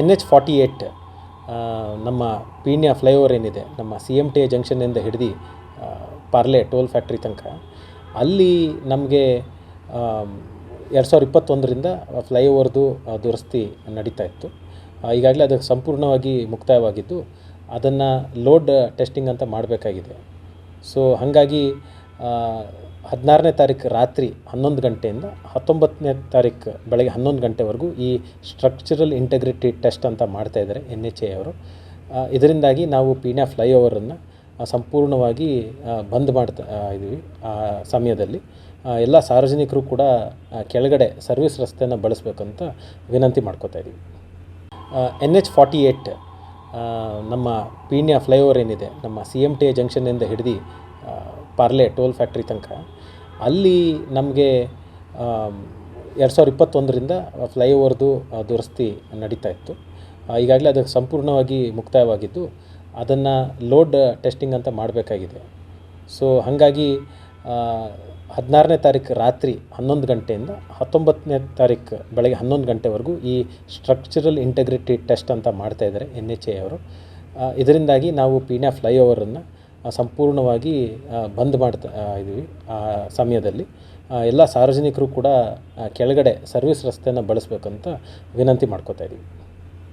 N H forty eight ನಮ್ಮ Peenya flyover ಏನಿದೆ, ನಮ್ಮ ಸಿ ಎಂ ಟಿ ಎ ಜಂಕ್ಷನ್ನಿಂದ ಹಿಡಿದು ಪಾರ್ಲೆ ಟೋಲ್ ಫ್ಯಾಕ್ಟ್ರಿ ತನಕ, ಅಲ್ಲಿ ನಮಗೆ ಎರಡು ಸಾವಿರದ ಇಪ್ಪತ್ತೊಂದರಿಂದ ಫ್ಲೈಓವರ್ದು ದುರಸ್ತಿ ನಡೀತಾ ಇತ್ತು. ಈಗಾಗಲೇ ಅದು ಸಂಪೂರ್ಣವಾಗಿ ಮುಕ್ತಾಯವಾಗಿದ್ದು, ಅದನ್ನು ಲೋಡ್ ಟೆಸ್ಟಿಂಗ್ ಅಂತ ಮಾಡಬೇಕಾಗಿದೆ. ಸೊ ಹಾಗಾಗಿ ಹದಿನಾರನೇ ತಾರೀಕು ರಾತ್ರಿ ಹನ್ನೊಂದು ಗಂಟೆಯಿಂದ ಹತ್ತೊಂಬತ್ತನೇ ತಾರೀಕು ಬೆಳಗ್ಗೆ ಹನ್ನೊಂದು ಗಂಟೆವರೆಗೂ ಈ ಸ್ಟ್ರಕ್ಚರಲ್ ಇಂಟಗ್ರಿಟಿ ಟೆಸ್ಟ್ ಅಂತ ಮಾಡ್ತಾಯಿದ್ದಾರೆ ಎನ್ ಎಚ್ ಎ ಅವರು. ಇದರಿಂದಾಗಿ ನಾವು ಪೀಣ್ಯ ಫ್ಲೈಓವರನ್ನು ಸಂಪೂರ್ಣವಾಗಿ ಬಂದ್ ಮಾಡ್ತಾ ಇದ್ದೀವಿ ಆ, ಸಮಯದಲ್ಲಿ. ಎಲ್ಲ ಸಾರ್ವಜನಿಕರು ಕೂಡ ಕೆಳಗಡೆ ಸರ್ವಿಸ್ ರಸ್ತೆಯನ್ನು ಬಳಸಬೇಕಂತ ವಿನಂತಿ ಮಾಡ್ಕೋತಾ ಇದ್ದೀವಿ ಎನ್ ಎಚ್ ಫಾರ್ಟಿ ಏಯ್ಟ್ ನಮ್ಮ ಪೀಣ್ಯ ಫ್ಲೈಓವರ್ ಏನಿದೆ, ನಮ್ಮ ಸಿ ಎಂ ಟಿ ಎ ಜಂಕ್ಷನ್ನಿಂದ ಹಿಡಿದು ಪಾರ್ಲೆ ಟೋಲ್ ಫ್ಯಾಕ್ಟ್ರಿ ತನಕ, ಅಲ್ಲಿ ನಮಗೆ ಎರಡು ಸಾವಿರದ ಇಪ್ಪತ್ತೊಂದರಿಂದ ಫ್ಲೈಓವರ್ದು ದುರಸ್ತಿ ನಡೀತಾ ಇತ್ತು. ಈಗಾಗಲೇ ಅದು ಸಂಪೂರ್ಣವಾಗಿ ಮುಕ್ತಾಯವಾಗಿದ್ದು, ಅದನ್ನು ಲೋಡ್ ಟೆಸ್ಟಿಂಗ್ ಅಂತ ಮಾಡಬೇಕಾಗಿದೆ. ಸೊ, ಹಾಗಾಗಿ ಹದಿನಾರನೇ ತಾರೀಕು ರಾತ್ರಿ ಹನ್ನೊಂದು ಗಂಟೆಯಿಂದ ಹತ್ತೊಂಬತ್ತನೇ ತಾರೀಕು ಬೆಳಗ್ಗೆ ಹನ್ನೊಂದು ಗಂಟೆವರೆಗೂ ಈ ಸ್ಟ್ರಕ್ಚರಲ್ ಇಂಟಗ್ರಿಟಿ ಟೆಸ್ಟ್ ಅಂತ ಮಾಡ್ತಾಯಿದ್ದಾರೆ ಎನ್ ಎಚ್ ಎ ಅವರು. ಇದರಿಂದಾಗಿ ನಾವು ಪೀಣ್ಯ ಫ್ಲೈಓವರನ್ನು ಸಂಪೂರ್ಣವಾಗಿ ಬಂದ್ ಮಾಡ್ತಾ ಇದ್ದೀವಿ ಆ, ಸಮಯದಲ್ಲಿ. ಎಲ್ಲ ಸಾರ್ವಜನಿಕರು ಕೂಡ ಕೆಳಗಡೆ ಸರ್ವಿಸ್ ರಸ್ತೆಯನ್ನು ಬಳಸಬೇಕಂತ ವಿನಂತಿ ಮಾಡ್ಕೋತಾ ಇದ್ದೀವಿ